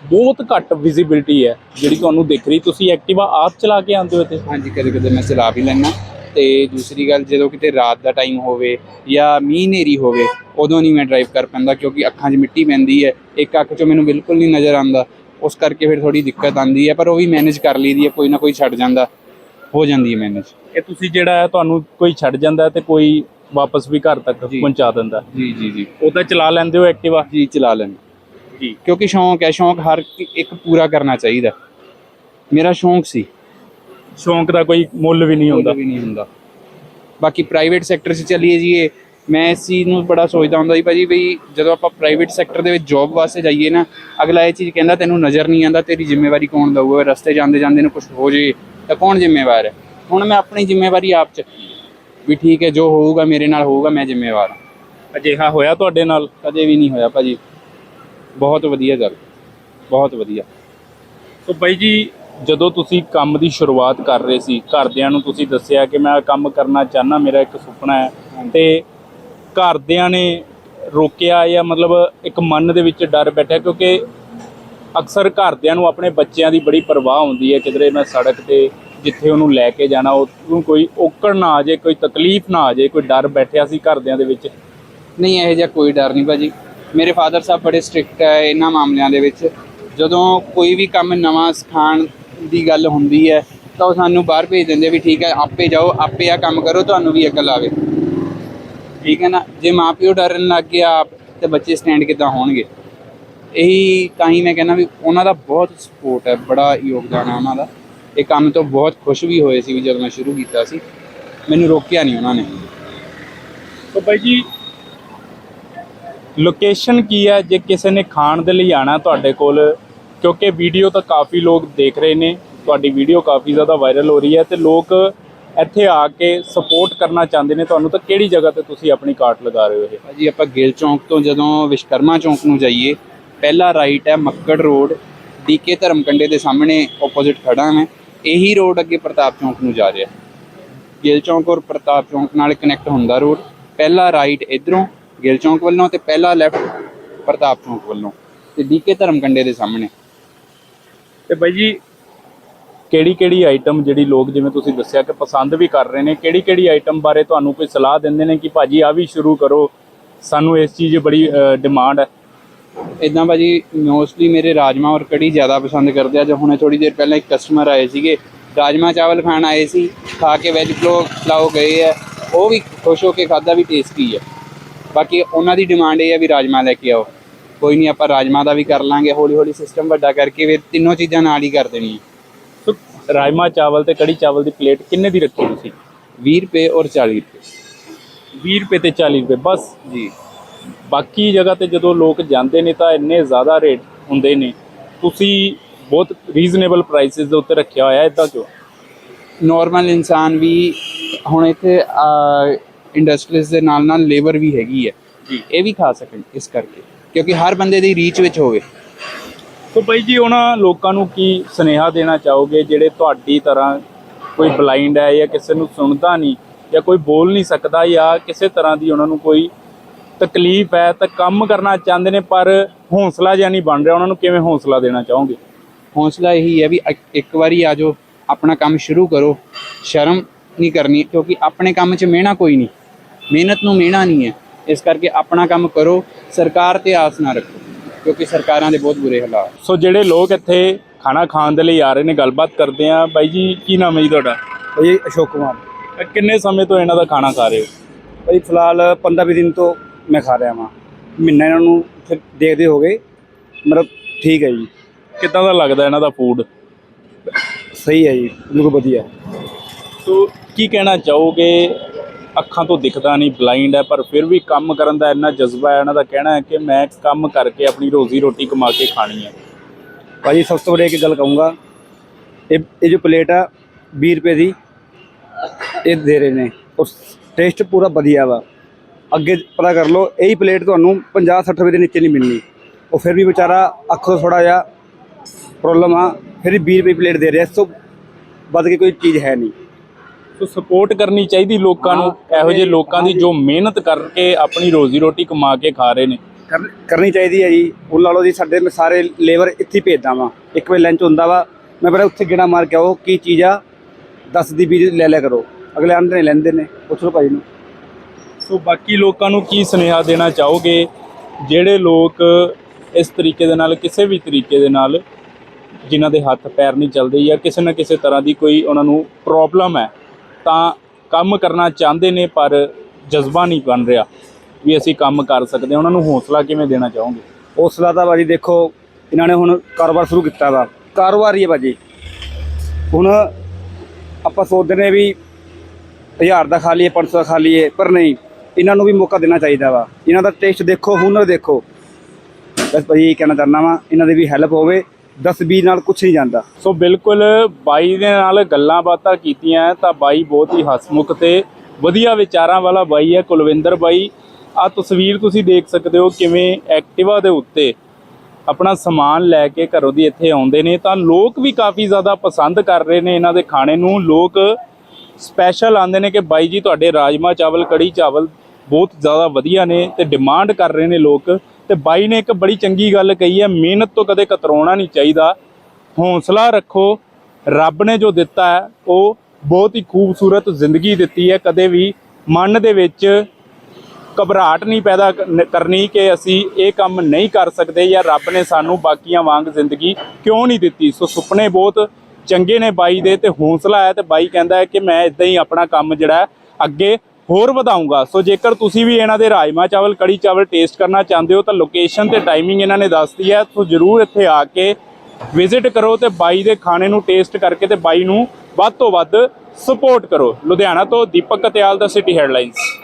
A: ਬਹੁਤ ਘੱਟ ਵਿਜ਼ਿਬਿਲਟੀ ਹੈ ਜਿਹੜੀ ਤੁਹਾਨੂੰ ਦਿਖ ਰਹੀ। ਤੁਸੀਂ ਐਕਟਿਵਾ ਆਪ ਚਲਾ ਕੇ ਆਉਂਦੇ ਹੋ ਇੱਥੇ?
B: ਹਾਂਜੀ ਕਦੇ ਕਦੇ ਮੈਂ ਚਲਾ ਵੀ ਲੈਣਾ ਤੇ ਦੂਸਰੀ ਗੱਲ ਜਦੋਂ ਕਿਤੇ ਰਾਤ ਦਾ ਟਾਈਮ ਹੋਵੇ ਜਾਂ ਮੀਂਹ ਹਨੇਰੀ ਹੋਵੇ ਉਦੋਂ ਨਹੀਂ ਮੈਂ ਡਰਾਈਵ ਕਰ ਪੈਂਦਾ ਕਿਉਂਕਿ ਅੱਖਾਂ 'ਚ ਮਿੱਟੀ ਪੈਂਦੀ ਹੈ ਇੱਕ ਅੱਖ 'ਚੋਂ ਮੈਨੂੰ ਬਿਲਕੁਲ ਨਹੀਂ ਨਜ਼ਰ ਆਉਂਦਾ। ਉਸ ਕਰਕੇ ਫਿਰ ਥੋੜੀ ਦਿੱਕਤ ਆਉਂਦੀ ਹੈ ਪਰ ਉਹ ਵੀ ਮੈਨੇਜ ਕਰ ਲਈਦੀ ਹੈ ਕੋਈ ਨਾ ਕੋਈ ਛੱਡ ਜਾਂਦਾ ਹੋ ਜਾਂਦੀ ਹੈ ਮੈਨੇਜ
A: ਇਹ ਤੁਸੀਂ ਜਿਹੜਾ ਹੈ ਤੁਹਾਨੂੰ ਕੋਈ ਛੱਡ ਜਾਂਦਾ ਤੇ ਕੋਈ ਵਾਪਸ ਵੀ ਘਰ ਤੱਕ
B: ਜੀ।
A: ਪਹੁੰਚਾ ਦਿੰਦਾ
B: ਜੀ ਜੀ ਜੀ।
A: ਉਹ ਤਾਂ ਚਲਾ ਲੈਂਦੇ ਹੋ ਐਕਟਿਵਾ?
B: ਜੀ ਚਲਾ ਲੈਣਾ
A: ਜੀ।
B: ਕਿਉਂਕਿ ਸ਼ੌਂਕ ਹੈ ਸ਼ੌਂਕ ਹਰ ਇੱਕ ਪੂਰਾ ਕਰਨਾ ਚਾਹੀਦਾ। ਮੇਰਾ ਸ਼ੌਂਕ ਸੀ।
A: ਸ਼ੌਂਕ ਦਾ ਕੋਈ ਮੁੱਲ ਵੀ ਨਹੀਂ ਹੁੰਦਾ।
B: ਵੀ ਨਹੀਂ ਹੁੰਦਾ। ਬਾਕੀ ਪ੍ਰਾਈਵੇਟ ਸੈਕਟਰ 'ਚ ਚੱਲੀਏ ਜੀ ਮੈਂ ਇਸ ਚੀਜ਼ ਨੂੰ ਬੜਾ ਸੋਚਦਾ ਹੁੰਦਾ ਸੀ ਭਾਜੀ ਬਈ ਜਦੋਂ ਆਪਾਂ ਪ੍ਰਾਈਵੇਟ ਸੈਕਟਰ ਦੇ ਵਿੱਚ ਜੌਬ ਵਾਸਤੇ ਜਾਈਏ ਨਾ ਅਗਲਾ ਇਹ ਚੀਜ਼ ਕਹਿੰਦਾ ਤੈਨੂੰ ਨਜ਼ਰ ਨਹੀਂ ਆਉਂਦਾ ਤੇਰੀ ਜ਼ਿੰਮੇਵਾਰੀ ਕੌਣ ਦਊਗਾ? ਰਸਤੇ ਜਾਂਦੇ ਜਾਂਦੇ ਨੂੰ ਕੁਝ ਹੋ ਜੇ ਤਾਂ ਕੌਣ ਜ਼ਿੰਮੇਵਾਰ ਹੈ? ਹੁਣ ਮੈਂ ਆਪਣੀ ਜ਼ਿੰਮੇਵਾਰੀ ਆਪ ਚੱਕੀ। ਵੀ ਠੀਕ ਹੈ ਜੋ ਹੋਊਗਾ ਮੇਰੇ ਨਾਲ ਹੋਊਗਾ ਮੈਂ ਜ਼ਿੰਮੇਵਾਰ ਹਾਂ।
A: ਅਜਿਹਾ ਹੋਇਆ ਤੁਹਾਡੇ ਨਾਲ?
B: ਕਦੇ ਵੀ ਨਹੀਂ ਹੋਇਆ ਭਾਜੀ। ਬਹੁਤ ਵਧੀਆ ਗੱਲ। ਬਹੁਤ ਵਧੀਆ।
A: ਸੋ ਬਾਈ ਜੀ ਜਦੋਂ ਤੁਸੀਂ ਕੰਮ ਦੀ ਸ਼ੁਰੂਆਤ ਕਰ ਰਹੇ ਸੀ ਘਰਦਿਆਂ ਨੂੰ ਤੁਸੀਂ ਦੱਸਿਆ ਕਿ ਮੈਂ ਕੰਮ ਕਰਨਾ ਚਾਹਨਾ ਮੇਰਾ ਇੱਕ ਸੁਪਨਾ ਹੈ। ਤੇ ਘਰਦਿਆਂ ਨੇ ਰੋਕਿਆ ਜਾਂ ਮਤਲਬ ਇੱਕ ਮਨ ਦੇ ਵਿੱਚ ਡਰ ਬੈਠਿਆ ਕਿਉਂਕਿ ਅਕਸਰ ਘਰਦਿਆਂ ਨੂੰ ਆਪਣੇ ਬੱਚਿਆਂ ਦੀ ਬੜੀ ਪਰਵਾਹ ਹੁੰਦੀ ਹੈ ਕਿਧਰੇ ਮੈਂ ਸੜਕ ਤੇ ਜਿੱਥੇ ਉਹਨੂੰ ਲੈ ਕੇ ਜਾਣਾ ਉਹਨੂੰ ਕੋਈ ਔਕੜ ਨਾ ਆ ਜਾਏ ਕੋਈ ਤਕਲੀਫ ਨਾ ਆ ਜਾਏ ਕੋਈ ਡਰ ਬੈਠਿਆ ਸੀ ਘਰਦਿਆਂ ਦੇ ਵਿੱਚ?
B: ਨਹੀਂ ਇਹੋ ਜਿਹਾ ਕੋਈ ਡਰ ਨਹੀਂ ਭਾਜੀ। ਮੇਰੇ ਫਾਦਰ ਸਾਹਿਬ ਬੜੇ ਸਟ੍ਰਿਕਟ ਹੈ ਇਹਨਾਂ ਮਾਮਲਿਆਂ ਦੇ ਵਿੱਚ। ਜਦੋਂ ਕੋਈ ਵੀ ਕੰਮ ਨਵਾਂ ਸਿਖਾਉਣ ਦੀ ਗੱਲ ਹੁੰਦੀ ਹੈ, ਤਾਂ ਉਹ ਸਾਨੂੰ ਬਾਹਰ ਭੇਜ ਦਿੰਦੇ ਵੀ ਠੀਕ ਹੈ, ਆਪੇ ਜਾਓ, ਆਪੇ ਆ ਕੰਮ ਕਰੋ, ਤੁਹਾਨੂੰ ਵੀ ਅਕਲ ਆਵੇ। ਠੀਕ ਹੈ ਨਾ? ਜੇ ਮਾਪਿਓ ਡਰਨ ਲੱਗ ਗਿਆ ਆਪ, ਤੇ ਬੱਚੇ ਸਟੈਂਡ ਕਿੱਦਾਂ ਹੋਣਗੇ? ਇਹੀ ਤਾਂ ਹੀ ਮੈਂ ਕਹਿੰਦਾ ਵੀ ਉਹਨਾਂ ਦਾ ਬਹੁਤ ਸਪੋਰਟ ਹੈ, ਬੜਾ ਯੋਗਦਾਨ ਹੈ ਉਹਨਾਂ ਦਾ। ਇਹ ਕੰਮ ਤੋਂ ਬਹੁਤ ਖੁਸ਼ ਵੀ ਹੋਏ ਸੀ ਵੀ ਜਦੋਂ ਮੈਂ ਸ਼ੁਰੂ ਕੀਤਾ ਸੀ। ਮੈਨੂੰ ਰੋਕਿਆ ਨਹੀਂ ਉਹਨਾਂ ਨੇ।
A: ਤਾਂ ਬਾਈ ਜੀ ਲੋਕੇਸ਼ਨ ਕੀ ਹੈ? ਜੇ ਕਿਸੇ ਨੇ ਖਾਣ ਦੇ ਲਈ ਆਣਾ ਤੁਹਾਡੇ ਕੋਲ ਕਿਉਂਕਿ ਵੀਡੀਓ ਤਾਂ ਕਾਫੀ ਲੋਕ ਦੇਖ ਰਹੇ ਨੇ, ਤੁਹਾਡੀ ਵੀਡੀਓ ਕਾਫੀ ਜ਼ਿਆਦਾ ਵਾਇਰਲ ਹੋ ਰਹੀ ਹੈ ਤੇ ਲੋਕ ਇੱਥੇ ਆ ਕੇ ਸਪੋਰਟ ਕਰਨਾ ਚਾਹੁੰਦੇ ਨੇ ਤੁਹਾਨੂੰ, ਤਾਂ ਕਿਹੜੀ ਜਗ੍ਹਾ ਤੇ ਤੁਸੀਂ ਆਪਣੀ ਕਾਰਟ ਲਗਾ ਰਹੇ ਹੋ ਇਹ?
B: ਭਾਜੀ, ਆਪਾਂ ਗਿੱਲ ਚੌਂਕ ਤੋਂ ਜਦੋਂ ਵਿਸ਼ਕਰਮਾ ਚੌਂਕ ਨੂੰ ਜਾਈਏ, ਪਹਿਲਾ ਰਾਈਟ ਹੈ ਮੱਕੜ ਰੋਡ ਡੀਕੇ ਧਰਮਕੰਡੇ ਦੇ ਸਾਹਮਣੇ ਆਪੋਜ਼ਿਟ ਖੜਾ ਮੈਂ, ਇਹੀ ਰੋਡ ਅੱਗੇ ਪ੍ਰਤਾਪ ਚੌਂਕ ਨੂੰ ਜਾ ਰਿਹਾ। ਗਿੱਲ ਚੌਂਕ ਔਰ ਪ੍ਰਤਾਪ ਚੌਂਕ ਨਾਲ ਕਨੈਕਟ ਹੁੰਦਾ ਰੋਡ ਪਹਿਲਾ ਰਾਈਟ ਇਧਰੋਂ ਗਿੱਲ ਚੌਂਕ ਵੱਲੋਂ ਤੇ ਪਹਿਲਾ ਲੈਫਟ ਪ੍ਰਤਾਪ ਚੌਂਕ ਵੱਲੋਂ, ਤੇ ਡੀਕੇ ਧਰਮਕੰਡੇ ਦੇ ਸਾਹਮਣੇ।
A: ਤੇ ਬਾਈ ਜੀ, ਕਿਹੜੀ ਕਿਹੜੀ ਆਈਟਮ ਜਿਹੜੀ ਲੋਕ ਜਿਵੇਂ ਤੁਸੀਂ ਦੱਸਿਆ ਕਿ ਪਸੰਦ ਵੀ ਕਰ ਰਹੇ ਨੇ, ਕਿਹੜੀ ਕਿਹੜੀ ਆਈਟਮ ਬਾਰੇ ਤੁਹਾਨੂੰ ਕੋਈ ਸਲਾਹ ਦਿੰਦੇ ਨੇ ਕਿ ਭਾਜੀ ਆ ਵੀ ਸ਼ੁਰੂ ਕਰੋ, ਸਾਨੂੰ ਇਸ ਚੀਜ਼ ਦੀ ਬੜੀ ਡਿਮਾਂਡ ਹੈ?
B: ਇਦਾਂ ਭਾਜੀ ਮੋਸਟਲੀ ਮੇਰੇ ਰਾਜਮਾ ਔਰ ਕੜੀ ਜ਼ਿਆਦਾ ਪਸੰਦ ਕਰਦੇ ਆ, ਜੋ ਹੁਣੇ ਥੋੜੀ ਦੇਰ ਪਹਿਲਾਂ ਇੱਕ ਕਸਟਮਰ ਆਏ ਸੀਗੇ। ਰਾਜਮਾ ਚਾਵਲ ਖਾਣ ਆਏ ਸੀ, ਖਾ ਕੇ ਵੈਜ ਪਲੋ ਪਲਾਓ ਗਏ ਆ, ਉਹ ਵੀ ਖੁਸ਼ ਹੋ ਕੇ ਖਾਦਾ ਵੀ ਟੇਸਟੀ ਹੈ ਬਾਕੀ ਉਹਨਾਂ ਦੀ ਡਿਮਾਂਡ ਇਹ ਹੈ ਵੀ ਰਾਜਮਾ ਲੈ ਕੇ ਆਓ। ਕੋਈ ਨਹੀਂ ਆਪਾਂ ਰਾਜਮਾ ਦਾ ਵੀ ਕਰ ਲਾਂਗੇ ਹੌਲੀ ਹੌਲੀ ਸਿਸਟਮ ਵੱਡਾ ਕਰਕੇ ਫਿਰ ਤਿੰਨੋਂ ਚੀਜ਼ਾਂ ਨਾਲ ਹੀ ਕਰ ਦੇਣੀਆਂ।
A: ਸੋ ਰਾਜਮਾ ਚਾਵਲ ਤੇ ਕੜੀ ਚਾਵਲ ਦੀ ਪਲੇਟ ਕਿੰਨੇ ਦੀ ਰੱਖੀ ਤੁਸੀਂ?
B: 20 ਰੁਪਏ ਔਰ 40 ਰੁਪਏ।
A: 20 ਰੁਪਏ ਤੇ 40 ਰੁਪਏ ਬਸ।
B: ਜੀ।
A: ਬਾਕੀ ਜਗ੍ਹਾ ਤੇ ਜਦੋਂ ਲੋਕ ਜਾਂਦੇ ਨੇ ਤਾਂ ਇੰਨੇ ਜ਼ਿਆਦਾ ਰੇਟ ਹੁੰਦੇ ਨੇ। ਤੁਸੀਂ ਬਹੁਤ ਰੀਜ਼ਨੇਬਲ ਪ੍ਰਾਈਸਿਸ ਦੇ ਉੱਤੇ ਰੱਖਿਆ ਹੋਇਆ ਇਦਾਂ ਕਿਉਂ?
B: ਨਾਰਮਲ ਇਨਸਾਨ ਵੀ ਹੁਣ ਇੱਥੇ ਇੰਡਸਟਰੀਜ਼ ਦੇ ਨਾਲ ਨਾਲ ਲੇਬਰ ਵੀ ਹੈਗੀ ਹੈ।
A: ਜੀ।
B: ਇਹ ਵੀ ਖਾ ਸਕਣ ਇਸ ਕਰਕੇ। ਕਿਉਂਕਿ ਹਰ ਬੰਦੇ ਦੀ ਰੀਚ ਵਿੱਚ ਹੋਵੇ।
A: ਸੋ ਬਾਈ ਜੀ ਉਹਨਾਂ ਲੋਕਾਂ ਨੂੰ ਕੀ ਸੁਨੇਹਾ ਦੇਣਾ ਚਾਹੋਗੇ ਜਿਹੜੇ ਤੁਹਾਡੀ ਤਰ੍ਹਾਂ ਕੋਈ ਬਲਾਈਂਡ ਹੈ ਜਾਂ ਕਿਸੇ ਨੂੰ ਸੁਣਦਾ ਨਹੀਂ ਜਾਂ ਕੋਈ ਬੋਲ ਨਹੀਂ ਸਕਦਾ ਜਾਂ ਕਿਸੇ ਤਰ੍ਹਾਂ ਦੀ ਉਹਨਾਂ ਨੂੰ ਕੋਈ ਤਕਲੀਫ ਹੈ ਤਾਂ ਕੰਮ ਕਰਨਾ ਚਾਹੁੰਦੇ ਨੇ ਪਰ ਹੌਸਲਾ ਜਿਹਾ ਨਹੀਂ ਬਣ ਰਿਹਾ। ਉਹਨਾਂ ਨੂੰ ਕਿਵੇਂ ਹੌਸਲਾ ਦੇਣਾ ਚਾਹੋਗੇ?
B: ਹੌਸਲਾ ਇਹੀ ਹੈ ਵੀ ਇੱਕ ਵਾਰੀ ਆ ਜਾਓ ਆਪਣਾ ਕੰਮ ਸ਼ੁਰੂ ਕਰੋ। ਸ਼ਰਮ ਨਹੀਂ ਕਰਨੀ ਕਿਉਂਕਿ ਆਪਣੇ ਕੰਮ 'ਚ ਮਿਹਣਾ ਕੋਈ ਨਹੀਂ। ਮਿਹਨਤ ਨੂੰ ਮਿਹਣਾ ਨਹੀਂ ਹੈ। ਇਸ ਕਰਕੇ ਆਪਣਾ ਕੰਮ ਕਰੋ ਸਰਕਾਰ ਤੇ ਆਸ ਨਾ ਰੱਖੋ ਕਿਉਂਕਿ ਸਰਕਾਰਾਂ ਦੇ ਬਹੁਤ ਬੁਰੇ ਹਾਲਾਤ
A: ਸੋ ਜਿਹੜੇ ਲੋਕ ਇੱਥੇ ਖਾਣਾ ਖਾਣ ਦੇ ਲਈ ਆ ਰਹੇ ਨੇ ਗੱਲਬਾਤ ਕਰਦੇ ਆ ਬਾਈ ਜੀ ਕੀ ਨਾਮ ਹੈ ਜੀ ਤੁਹਾਡਾ?
C: ਭਾਈ ਅਸ਼ੋਕ ਕੁਮਾਰ।
A: ਕਿੰਨੇ ਸਮੇਂ ਤੋਂ ਇਹਨਾਂ ਦਾ ਖਾਣਾ ਖਾ ਰਹੇ ਹੋ?
C: ਭਾਈ ਫਿਲਹਾਲ 15 ਦਿਨ ਤੋਂ ਮੈਂ ਖਾ ਰਿਹਾ ਵਾਂ। ਮਹੀਨਾ ਇਹਨਾਂ ਨੂੰ ਫਿਰ ਦੇਖਦੇ ਹੋ ਗਏ ਮਤਲਬ ਠੀਕ ਹੈ ਜੀ।
A: ਕਿੱਦਾਂ ਦਾ ਲੱਗਦਾ ਇਹਨਾਂ ਦਾ ਫੂਡ
C: ਸਹੀ ਹੈ ਜੀ ਬਿਲਕੁਲ ਵਧੀਆ।
A: ਸੋ ਕੀ ਕਹਿਣਾ ਚਾਹੋਗੇ? ਅੱਖਾਂ ਤੋਂ ਦਿਖਦਾ ਨਹੀਂ ਬਲਾਈਂਡ ਹੈ, ਪਰ ਫਿਰ ਵੀ ਕੰਮ ਕਰਨ ਦਾ ਇੰਨਾ ਜਜ਼ਬਾ ਹੈ ਇਹਨਾਂ ਦਾ ਕਹਿਣਾ ਹੈ ਕਿ ਮੈਂ ਕੰਮ ਕਰਕੇ ਆਪਣੀ ਰੋਜ਼ੀ ਰੋਟੀ ਕਮਾ ਕੇ ਖਾਣੀ ਹੈ।
C: ਭਾਜੀ, ਸਭ ਤੋਂ ਵੱਡੀ ਇੱਕ ਗੱਲ ਕਹੂੰਗਾ, ਇਹ ਇਹ ਜੋ ਪਲੇਟ ਆ 20 ਰੁਪਏ ਦੀ, ਇਹ ਦੇ ਰਹੇ ਨੇ, ਉਸ ਟੇਸਟ ਪੂਰਾ ਵਧੀਆ ਵਾ। ਅੱਗੇ ਪਤਾ ਕਰ ਲਓ, ਇਹੀ ਪਲੇਟ ਤੁਹਾਨੂੰ 50 60 ਰੁਪਏ ਦੇ ਨੀਚੇ ਨਹੀਂ ਮਿਲਣੀ। ਉਹ ਫਿਰ ਵੀ ਵਿਚਾਰਾ ਅੱਖੋਂ ਥੋੜਾ ਜਿਹਾ ਪ੍ਰੋਬਲਮ ਆ, ਫਿਰ ਵੀ 20 ਰੁਪਏ ਪਲੇਟ ਦੇ ਰਿਹਾ, ਇਸ ਤੋਂ ਵੱਧ ਕੇ ਕੋਈ ਚੀਜ਼ ਹੈ ਨਹੀਂ।
A: ਸੋ ਸਪੋਰਟ ਕਰਨੀ ਚਾਹੀਦੀ ਲੋਕਾਂ ਨੂੰ ਇਹੋ ਜਿਹੇ ਲੋਕਾਂ ਦੀ ਜੋ ਮਿਹਨਤ ਕਰਕੇ ਆਪਣੀ ਰੋਜ਼ੀ ਰੋਟੀ ਕਮਾ ਕੇ ਖਾ ਰਹੇ ਨੇ।
C: ਕਰ- ਕਰਨੀ ਚਾਹੀਦੀ ਹੈ ਜੀ। ਹੁਣ ਲਾ ਲਓ ਜੀ ਸਾਡੇ ਮੈਂ ਸਾਰੇ ਲੇਬਰ ਇੱਥੇ ਭੇਜਦਾ ਵਾਂ। ਇੱਕ ਵੇ ਲੰਚ ਹੁੰਦਾ ਵਾ। ਮੈਂ ਬੜਾ ਉੱਥੇ ਗੇੜਾ ਮਾਰ ਕੇ ਆਓ ਕੀ ਚੀਜ਼ ਆ 10 ਦੀ ਵੀ ਲੈ ਲਿਆ ਕਰੋ। ਅਗਲੇ ਆਂਦੇ ਨੇ ਲੈਂਦੇ ਨੇ। ਪੁੱਛ ਭਾਈ ਨੂੰ।
A: ਸੋ ਬਾਕੀ ਲੋਕਾਂ ਨੂੰ ਕੀ ਸੁਨੇਹਾ ਦੇਣਾ ਚਾਹੋਗੇ? ਜਿਹੜੇ ਲੋਕ ਇਸ ਤਰੀਕੇ ਦੇ ਨਾਲ ਕਿਸੇ ਵੀ ਤਰੀਕੇ ਦੇ ਨਾਲ ਜਿਨ੍ਹਾਂ ਦੇ ਹੱਥ ਪੈਰ ਨਹੀਂ ਚੱਲਦੇ ਜਾਂ ਕਿਸੇ ਨਾ ਕਿਸੇ ਤਰ੍ਹਾਂ ਦੀ ਕੋਈ ਉਹਨਾਂ ਨੂੰ ਪ੍ਰੋਬਲਮ ਹੈ ਤਾਂ ਕੰਮ ਕਰਨਾ ਚਾਹੁੰਦੇ ਨੇ, ਪਰ ਜਜ਼ਬਾ ਨਹੀਂ ਬਣ ਰਿਹਾ ਵੀ ਅਸੀਂ ਕੰਮ ਕਰ ਸਕਦੇ ਹਾਂ। ਉਹਨਾਂ ਨੂੰ ਹੌਸਲਾ ਕਿਵੇਂ ਦੇਣਾ ਚਾਹੋਗੇ?
C: ਹੌਸਲਾ ਤਾਂ ਭਾਜੀ ਦੇਖੋ, ਇਹਨਾਂ ਨੇ ਹੁਣ ਕਾਰੋਬਾਰ ਸ਼ੁਰੂ ਕੀਤਾ ਵਾ। ਕਾਰੋਬਾਰ ਹੀ ਹੈ ਭਾਜੀ। ਹੁਣ ਆਪਾਂ ਸੋਚਦੇ ਨੇ ਵੀ 1000 ਦਾ ਖਾ ਲਈਏ 500 ਦਾ ਖਾ ਲਈਏ, ਪਰ ਨਹੀਂ, ਇਹਨਾਂ ਨੂੰ ਵੀ ਮੌਕਾ ਦੇਣਾ ਚਾਹੀਦਾ ਵਾ। ਇਹਨਾਂ ਦਾ ਟੇਸਟ ਦੇਖੋ, ਹੁਨਰ ਦੇਖੋ। ਬਸ ਭਾਜੀ ਇਹ ਕਹਿਣਾ ਚਾਹੁੰਦਾ ਵਾਂ, ਇਹਨਾਂ ਦੀ ਵੀ ਹੈਲਪ ਹੋਵੇ 10 20 ਨਾਲ ਕੁਝ ਨਹੀਂ ਜਾਂਦਾ।
A: ਸੋ ਬਿਲਕੁਲ ਬਾਈ ਦੇ ਨਾਲ ਗੱਲਾਂ ਬਾਤਾਂ ਕੀਤੀਆਂ ਤਾਂ ਬਾਈ ਬਹੁਤ ਹੀ ਹਸਮੁਖ ਤੇ ਵਧੀਆ ਵਿਚਾਰਾਂ ਵਾਲਾ ਬਾਈ ਹੈ ਕੁਲਵਿੰਦਰ ਬਾਈ। ਆ ਤਸਵੀਰ ਤੁਸੀਂ ਦੇਖ ਸਕਦੇ ਹੋ ਕਿਵੇਂ ਐਕਟਿਵਾ ਦੇ ਉੱਤੇ ਆਪਣਾ ਸਮਾਨ ਲੈ ਕੇ ਘਰੋਂ ਦੀ ਇੱਥੇ ਆਉਂਦੇ ਨੇ। ਤਾਂ ਲੋਕ ਵੀ ਕਾਫੀ ਜ਼ਿਆਦਾ ਪਸੰਦ ਕਰ ਰਹੇ ਨੇ ਇਹਨਾਂ ਦੇ ਖਾਣੇ ਨੂੰ। ਲੋਕ ਸਪੈਸ਼ਲ ਆਉਂਦੇ ਨੇ ਕਿ ਬਾਈ ਜੀ ਤੁਹਾਡੇ ਰਾਜਮਾ ਚਾਵਲ, ਕੜੀ ਚਾਵਲ ਬਹੁਤ ਜ਼ਿਆਦਾ ਵਧੀਆ ਨੇ ਤੇ ਡਿਮਾਂਡ ਕਰ ਰਹੇ ਨੇ ਲੋਕ ਤੇ ਬਾਈ ਨੇ ਇੱਕ ਬੜੀ ਚੰਗੀ ਗੱਲ ਕਹੀ ਹੈ, ਮਿਹਨਤ ਤੋਂ ਕਦੇ ਕਤਰਾਉਣਾ ਨਹੀਂ ਚਾਹੀਦਾ। ਹੌਸਲਾ ਰੱਖੋ, ਰੱਬ ਨੇ ਜੋ ਦਿੱਤਾ ਹੈ, ਉਹ ਬਹੁਤ ਹੀ ਖੂਬਸੂਰਤ ਜ਼ਿੰਦਗੀ ਦਿੱਤੀ ਹੈ। ਕਦੇ ਵੀ ਮਨ ਦੇ ਵਿੱਚ ਘਬਰਾਹਟ ਨਹੀਂ ਪੈਦਾ ਕਰਨੀ ਕਿ ਅਸੀਂ ਇਹ ਕੰਮ ਨਹੀਂ ਕਰ ਸਕਦੇ ਜਾਂ ਰੱਬ ਨੇ ਸਾਨੂੰ ਬਾਕੀਆਂ ਵਾਂਗ ਜ਼ਿੰਦਗੀ ਕਿਉਂ ਨਹੀਂ ਦਿੱਤੀ। ਸੋ ਸੁਪਨੇ ਬਹੁਤ ਚੰਗੇ ਨੇ ਬਾਈ ਦੇ ਤੇ ਹੌਸਲਾ ਹੈ ਤੇ ਬਾਈ ਕਹਿੰਦਾ ਹੈ ਕਿ ਮੈਂ ਇਦਾਂ ਹੀ ਆਪਣਾ ਕੰਮ ਜਿਹੜਾ ਅੱਗੇ ਹੋਰ ਵਧਾਊਂਗਾ ਸੋ ਜੇਕਰ ਤੁਸੀਂ ਵੀ ਇਹਨਾਂ ਦੇ ਰਾਜਮਾ ਚਾਵਲ, ਕੜੀ ਚਾਵਲ ਟੇਸਟ ਕਰਨਾ ਚਾਹੁੰਦੇ ਹੋ ਤਾਂ ਲੋਕੇਸ਼ਨ ਤੇ ਟਾਈਮਿੰਗ ਇਹਨਾਂ ਨੇ ਦੱਸਤੀ ਹੈ। ਸੋ ਜਰੂਰ ਇੱਥੇ ਆ ਕੇ ਵਿਜ਼ਿਟ ਕਰੋ ਤੇ ਬਾਈ ਦੇ ਖਾਣੇ ਨੂੰ ਟੇਸਟ ਕਰਕੇ ਤੇ ਬਾਈ ਨੂੰ ਵੱਧ ਤੋਂ ਵੱਧ ਸਪੋਰਟ ਕਰੋ। ਲੁਧਿਆਣਾ ਤੋਂ ਦੀਪਕ ਕਤਿਆਲ ਦਾ ਸਿਟੀ ਹੈਡਲਾਈਨਸ